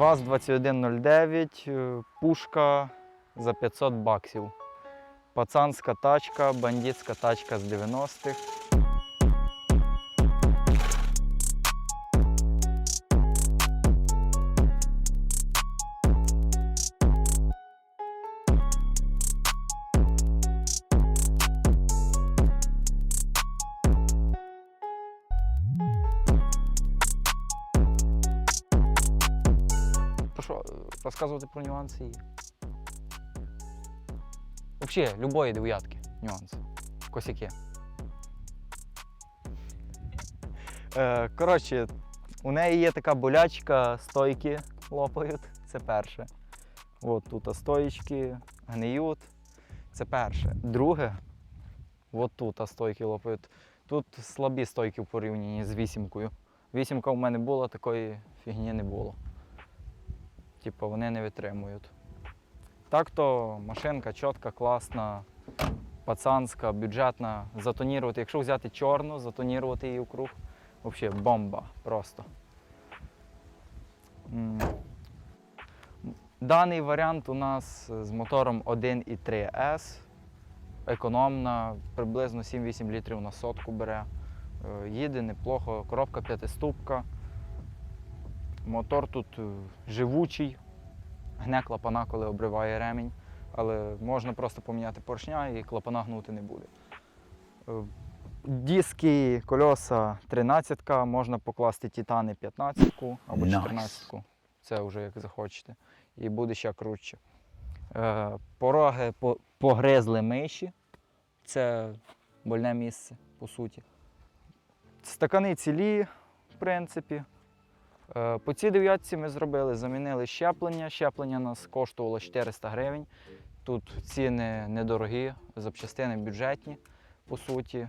ВАЗ-2109, е, пушка за 500 баксів. Пацанська тачка, бандитська тачка з 90-х. Розказувати про нюанси її? Взагалі, любої дев'ятки нюанси. Косяки. Е, коротше, у неї є така болячка, стойки лопають. Це перше. От тут стоїчки гниють. Це перше. Друге, от тут стойки лопають. Тут слабі стойки в порівнянні з вісімкою. Вісімка у мене була, такої фігні не було. Типу, вони не витримують. Так то машинка чітка, класна, пацанська, бюджетна. Затонірувати. Якщо взяти чорну, затонірувати її вкруг, взагалі бомба просто. Даний варіант у нас з мотором 1.3S. Економна, приблизно 7-8 літрів на сотку бере. Е, Їде неплохо, коробка п'ятиступка. Мотор тут е, живучий, гне клапана, коли обриває ремінь, але можна просто поміняти поршня і клапана гнути не буде. Е, Диски, кольоса 13, можна покласти титани 15 або Nice. 14. Це вже як захочете. І буде ще круче. Е, Пороги погризли миші. Це больне місце, по суті. Стакани цілі, в принципі. Е, По цій дев'ятці ми зробили, замінили щеплення. Щеплення нас коштувало 400 гривень. Тут ціни недорогі, запчастини бюджетні, по суті.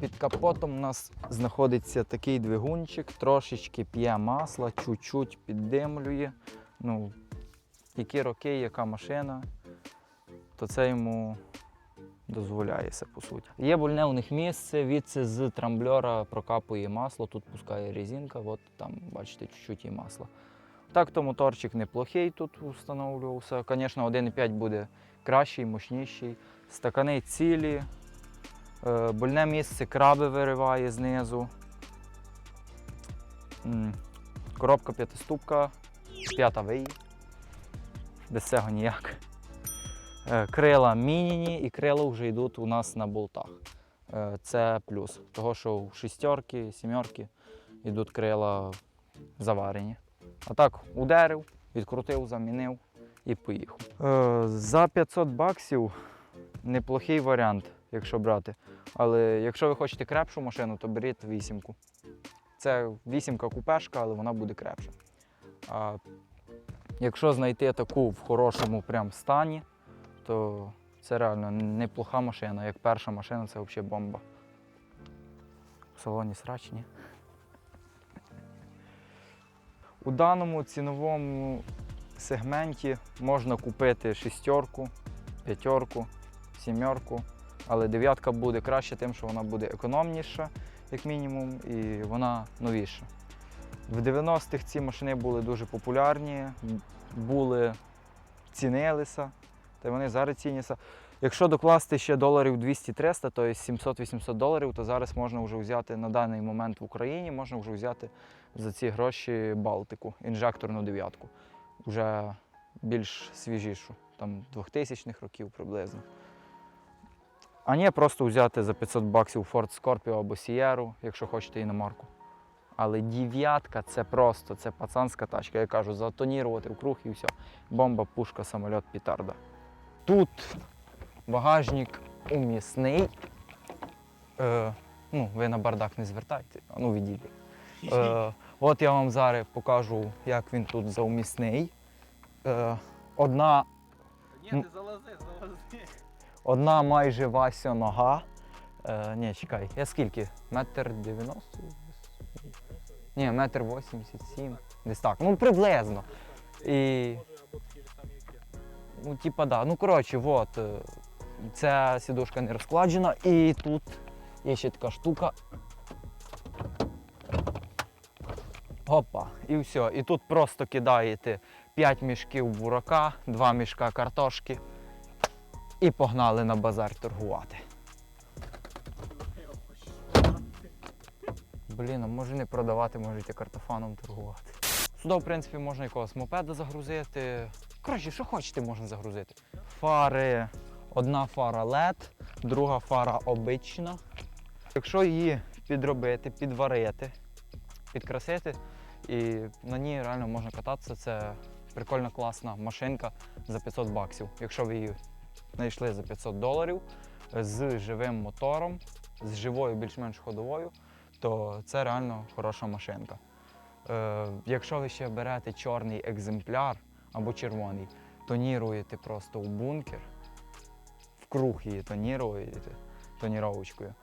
Під капотом у нас знаходиться такий двигунчик, трошечки п'є масло, чуть-чуть піддимлює. Ну, які роки, яка машина, то це йому дозволяється, по суті. Є больне у них місце, відси з трамблера прокапує масло, тут пускає резинка, от там, бачите, чуть-чуть є масло. Так, то моторчик неплохий тут встановлювався. Звісно, 1,5 буде кращий, мощніший. Стакани цілі. Е, Больне місце краби вириває знизу. Коробка п'ятиступка, п'ята виї. Без цього ніяк. Е, Крила мініні і крила вже йдуть у нас на болтах. Е, Це плюс. Того, що в шістерки, сімерки йдуть крила заварені. А так, ударив, відкрутив, замінив і поїхав. Е, За 500 баксів неплохий варіант, якщо брати. Але якщо ви хочете крепшу машину, то беріть вісімку. Це вісімка купешка, але вона буде крепша. А якщо знайти таку в хорошому прям стані, то це реально неплоха машина. Як перша машина, це взагалі бомба. В салоні срачні. У даному ціновому сегменті можна купити шістерку, п'ятерку, сімерку, але дев'ятка буде краще тим, що вона буде економніша, як мінімум, і вона новіша. В 90-х ці машини були дуже популярні, були, цінилися, та вони зараз ціняться. Якщо докласти ще доларів 200-300, то 700-800 доларів, то зараз можна вже взяти на даний момент в Україні, можна вже взяти за ці гроші Балтику, інжекторну дев'ятку. Вже більш свіжішу, там 2000-х років приблизно. А ні, просто взяти за 500 баксів Ford Scorpio або Sierra, якщо хочете іномарку. Але дев'ятка це просто, це пацанська тачка. Я кажу, затонірувати в круг і все. Бомба, пушка, самоліт, пітарда. Тут багажник умісний. Е, ну, ви на бардак не звертайте, а ну відійдіть. Е, от я вам зараз покажу, як він тут заумісний. Е, одна, Ні, ти залази, залази. одна майже Вася нога. Е, ні, чекай, я скільки? Метр дев'яносто? Ні, метр вісімдесят сім. Десь так. Ну, приблизно. І. Ну, типа, да. Ну, коротше, от. е, Ця сідушка не розкладена. І тут є ще така штука. Опа, і все. І тут просто кидаєте 5 мішків бурака, 2 мішка картошки і погнали на базар торгувати. Блін, а може не продавати, можете картофаном торгувати. Сюди, в принципі, можна якогось мопеда загрузити. Коротше, що хочете, можна загрузити. Фари. Одна фара LED, друга фара обична. Якщо її підробити, підварити, підкрасити, і на ній реально можна кататися, це прикольна класна машинка за 500 баксів. Якщо ви її знайшли за 500 доларів з живим мотором, з живою більш-менш ходовою, то це реально хороша машинка. Е, якщо ви ще берете чорний екземпляр або червоний, тоніруєте просто у бункер, в круг її тоніруєте тоніровочкою.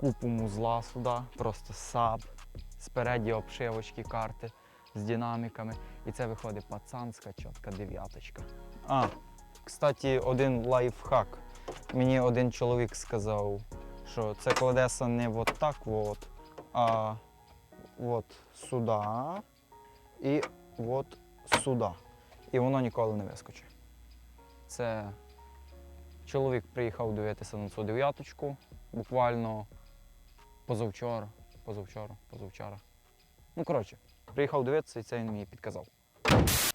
Купу музла сюди, просто саб, спереді обшивочки карти з динаміками. І це виходить пацанська чітка дев'яточка. А, кстати, один лайфхак. Мені один чоловік сказав, що це колеса не от так от, а от сюди і от сюди. І воно ніколи не вискочить. Це чоловік приїхав дивитися на цю дев'яточку буквально позавчора, позавчора, позавчора. Ну, коротше, приїхав дивитися і це він мені підказав.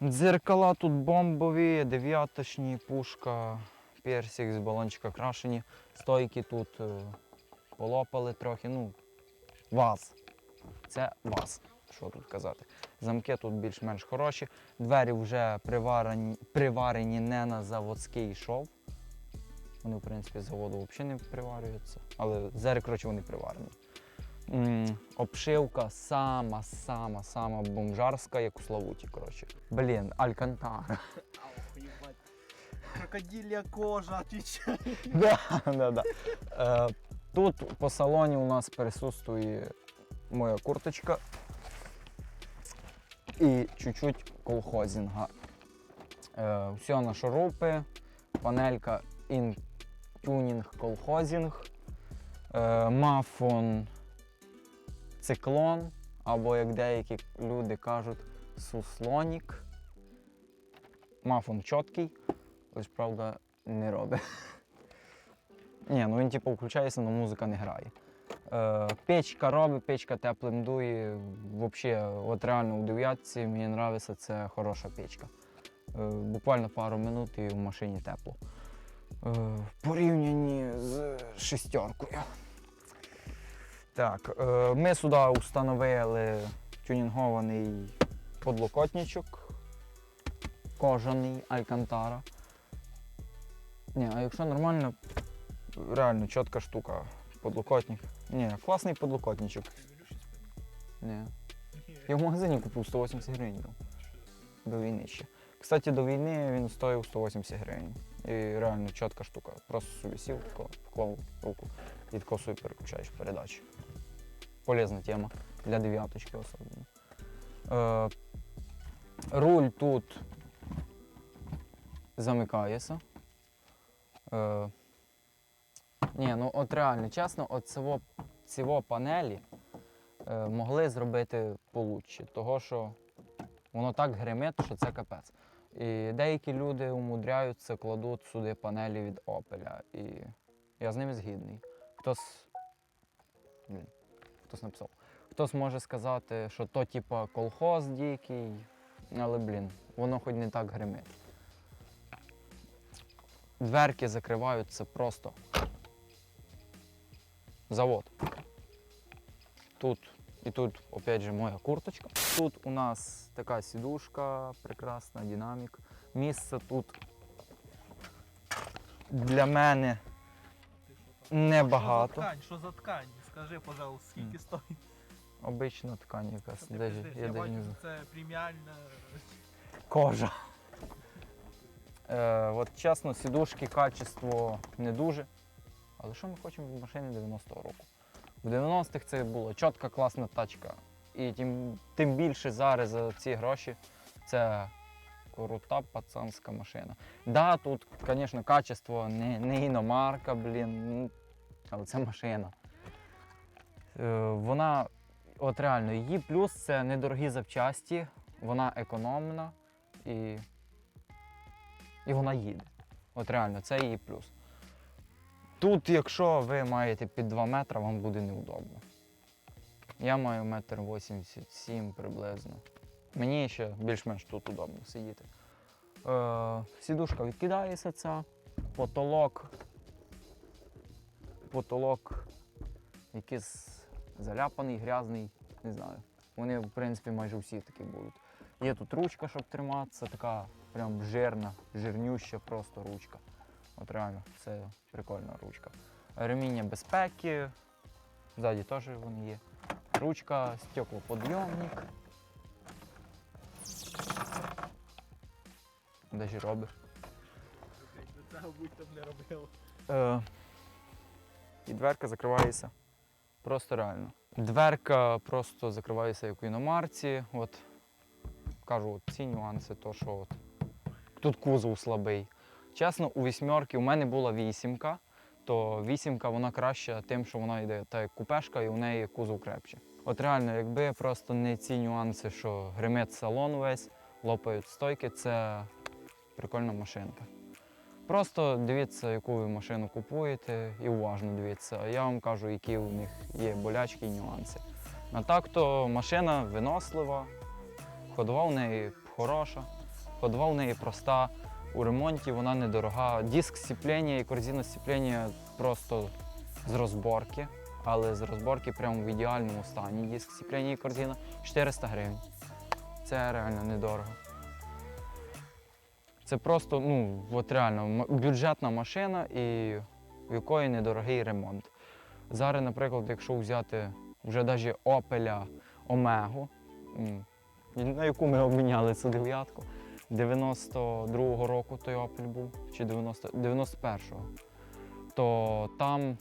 Дзеркала тут бомбові, дев'яточні, пушка, персик з балончика крашені. Стойки тут е, полопали трохи. Ну, ваз. Це ваз. Що тут казати? Замки тут більш-менш хороші. Двері вже приварені, приварені не на заводський шов. Вони, в принципі, з заводу взагалі не приварюються. Але зараз, коротше, вони приварені. М, обшивка сама, сама, сама бомжарська, як у Славуті, коротше. Блін, Алькантара. Крокодилья кожа. Да, да, да. Е, тут по салоні у нас присутствує моя курточка і чуть-чуть колхозінга. Е, все на шурупи, панелька in tuning колхозінг, е, мафон циклон, або як деякі люди кажуть, суслонік. Мафон чіткий, лише правда не робить. Ні, ну він типу включається, але музика не грає. Печка робить, печка теплим дує. Взагалі, от реально у дев'ятці мені подобається, це хороша печка. Е, буквально пару минут і в машині тепло. Е, порівнянні з шестеркою. Так, е, ми сюди встановили тюнінгований подлокотничок, кожаний Алькантара. Ні, а якщо нормально, реально чітка штука. Подлокотник. Ні, класний подлокотничок. Ні. Я в магазині купив 180 гривень. До війни ще. Кстати, до війни він стоїв 180 гривень. І реально чітка штука. Просто собі сів, поклав руку і тако собі переключаєш передачі. Полезна тема для дев'яточки особливо. Е, руль тут замикається. Е, ні, ну от реально, чесно, от цього, цього панелі е, могли зробити получше, того що воно так гримить, що це капець. І деякі люди умудряються, кладуть сюди панелі від Opel. І я з ними згідний. Хтось. Блін, хтось написав. Хтось може сказати, що то типа колхоз дикий, але блін, воно хоч не так гримить. Дверки закриваються просто. Завод. Тут і тут, опять же, моя курточка. Тут у нас така сідушка, прекрасна динамік. Місце тут для мене небагато. Що за ткань? Що за ткань? Скажи, пожалуйста, скільки стоїть? Обична ткань якась. Ти Даже, я Я бачу, не що знаю. це преміальна. Кожа. Е, от чесно, сідушки, качество не дуже. Але що ми хочемо від машини 90-го року? В 90-х це була чітка класна тачка. І тим, тим більше зараз за ці гроші це крута пацанська машина. Да, тут, звісно, качество не, не іномарка, блін, ну, але це машина. Е, вона От реально, її плюс це недорогі запчасті, вона економна і, і вона їде. От реально, це її плюс. Тут, якщо ви маєте під 2 метри, вам буде неудобно. Я маю метр 87 приблизно. Мені ще більш-менш тут удобно сидіти. Е, сідушка відкидається ця, потолок. Потолок якийсь заляпаний, грязний, не знаю. Вони, в принципі, майже всі такі будуть. Є тут ручка, щоб триматися, така прям жирна, жирнюща просто ручка. От реально, це прикольна ручка. Реміння безпеки, ззаді теж вони є. Ручка, стеклоподйомник. Де ж робиш? Цього будь там не робив. Е, і дверка закривається просто реально. Дверка просто закривається як у іномарці. От, кажу, ці нюанси, то що от, тут кузов слабий. Чесно, у вісьмерки у мене була вісімка, то вісімка вона краща тим, що вона йде та як купешка, і у неї кузов крепче. От реально, якби просто не ці нюанси, що гримить салон весь, лопають стойки, це прикольна машинка. Просто дивіться, яку ви машину купуєте, і уважно дивіться. Я вам кажу, які у них є болячки і нюанси. А так то машина винослива, ходова в неї хороша, ходова в неї проста. У ремонті вона недорога. Диск сцеплення і корзина сцеплення просто з розборки, але з розборки прямо в ідеальному стані. Диск сцеплення і корзина 400 гривень. Це реально недорого. Це просто, ну, от реально, бюджетна машина і в якої недорогий ремонт. Зараз, наприклад, якщо взяти вже навіть Opel Омегу, на яку ми обміняли цю дев'ятку, 92-го року той Opel був, чи 90, 91-го, то там,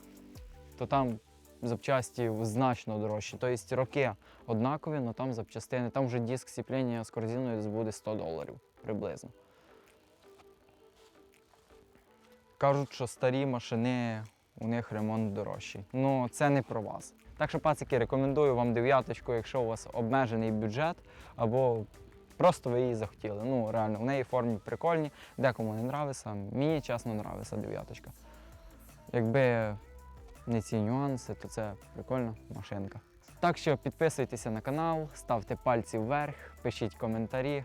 то там запчасті значно дорожчі. Тобто роки однакові, але там запчастини, там вже диск сцеплення з корзиною буде 100 доларів приблизно. Кажуть, що старі машини, у них ремонт дорожчий. Ну, це не про вас. Так що, пацики, рекомендую вам дев'яточку, якщо у вас обмежений бюджет, або просто ви її захотіли. Ну, реально, в неї формі прикольні, декому не нравиться. Мені чесно нравиться дев'яточка. Якби не ці нюанси, то це прикольна машинка. Так що підписуйтеся на канал, ставте пальці вверх, пишіть коментарі.